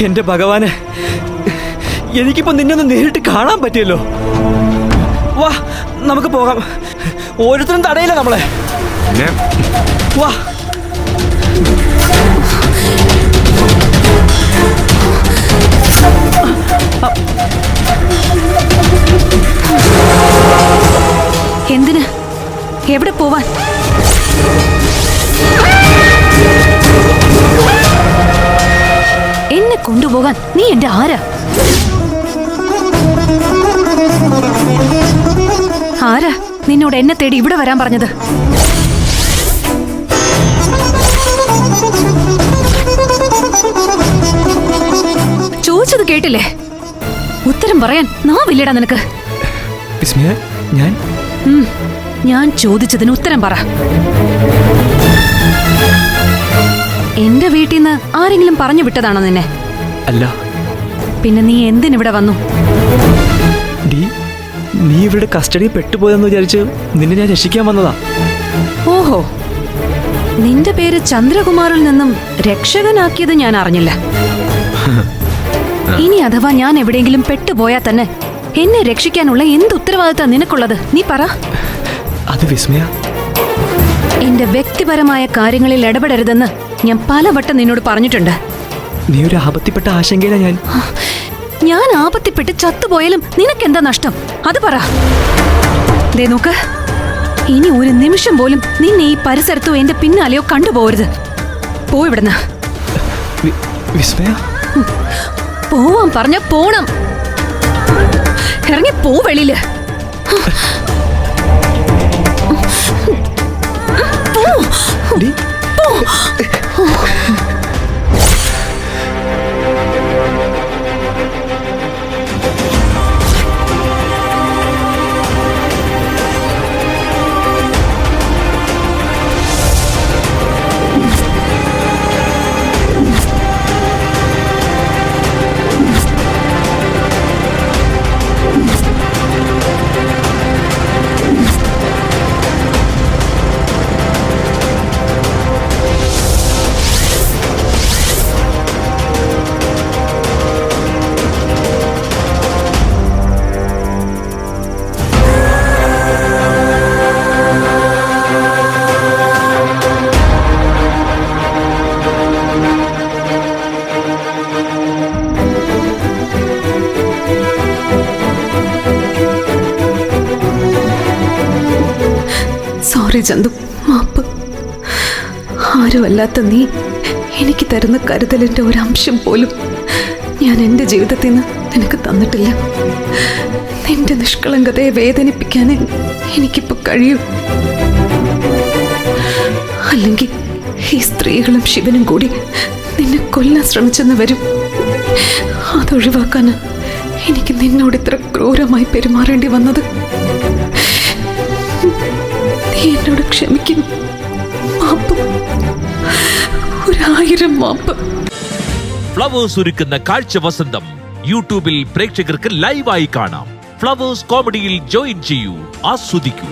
എന്റെ ഭഗവാനെ. എനിക്കിപ്പോ നിന്നെ ഒന്ന് നേരിട്ട് കാണാൻ പറ്റിയല്ലോ. വാ നമുക്ക് പോകാം. ഓരോരുത്തരും തടയില്ല നമ്മളെ. വാ. എന്തിന്? എവിടെ പോവാൻ? കൊണ്ടുപോകാൻ നീ എന്റെ ആരാ? ആരാ നിന്നോട് എന്നെ തേടി ഇവിടെ വരാൻ പറഞ്ഞത്? ചോദിച്ചത് കേട്ടില്ലേ? ഉത്തരം പറയാൻ നാ നാവില്ലടാ നിനക്ക്. ഞാൻ? ഞാൻ ചോദിച്ചതിന് ഉത്തരം പറ. എന്റെ വീട്ടിൽ നിന്ന് ആരെങ്കിലും പറഞ്ഞു വിട്ടതാണോ നിന്നെ? അല്ല. പിന്നെ നീ എന്തിനിവിടെ വന്നു? ഡി നീ ഇവിടെ കസ്റ്റഡിയിൽ പെട്ടുപോയെന്ന് വിചാരിച്ച് നിന്നെ ഞാൻ രക്ഷിക്കാൻ വന്നതാ. ഓഹോ. നിന്റെ പേര് ചന്ദ്രകുമാറിൽ നിന്നും രക്ഷകനാക്കിയത് ഞാൻ അറിഞ്ഞില്ല. ഇനി അഥവാ ഞാൻ എവിടെയെങ്കിലും പെട്ടുപോയാൽ തന്നെ എന്നെ രക്ഷിക്കാനുള്ള എന്ത് ഉത്തരവാദിത്തം നിനക്കുള്ളത്? നീ പറ. അത് വിസ്മയ. എന്റെ വ്യക്തിപരമായ കാര്യങ്ങളിൽ ഇടപെടരുതെന്ന് ഞാൻ പലവട്ടം നിന്നോട് പറഞ്ഞിട്ടുണ്ട്. നീ ഒരു ആപത്തിപ്പെട്ട ആശങ്കയില ഞാൻ. ഞാൻ ആപത്തിപ്പെട്ട് ചത്തുപോയാലും നിനക്കെന്താ നഷ്ടം? അത് പറ. ദേ നോക്ക്. ഇനി ഒരു നിമിഷം പോലും നിന്നെ ഈ പരിസരത്തോ എന്റെ പിന്നാലെയോ കണ്ടുപോകരുത്. പോ ഇവിടുന്ന്. പോവാൻ പറഞ്ഞ പോണം. ഇറങ്ങി പോ വെളിയിൽ. ഡി. സോറി ചന്തു. മാപ്പ്. ആരുമല്ലാത്ത നീ എനിക്ക് തരുന്ന കരുതലിന്റെ ഒരു അംശം പോലും ഞാൻ എന്റെ ജീവിതത്തിൽ നിന്ന് നിനക്ക് തന്നിട്ടില്ല. നിന്റെ നിഷ്കളങ്കതയെ വേദനിപ്പിക്കാൻ എനിക്കിപ്പോൾ കഴിയൂ. അല്ലെങ്കിൽ ഈ സ്ത്രീകളും ശിവനും കൂടി നിന്നെ കൊല്ലാൻ ശ്രമിച്ചെന്ന് വരും. അതൊഴിവാക്കാൻ എനിക്ക് നിന്നോട് ഇത്ര ക്രൂരമായി പെരുമാറേണ്ടി വന്നത്. നീ എന്നോട് ക്ഷമിക്കും മാപ്പ്. ഒരായിരം മാപ്പ്. ഫ്ലവേഴ്സ് ഒരുക്കുന്ന കാഴ്ച വസന്തം യൂട്യൂബിൽ പ്രേക്ഷകർക്ക് ലൈവായി കാണാം. ഫ്ലവേഴ്സ് കോമഡിയിൽ ജോയിൻ ചെയ്യൂ ആസ്വദിക്കൂ.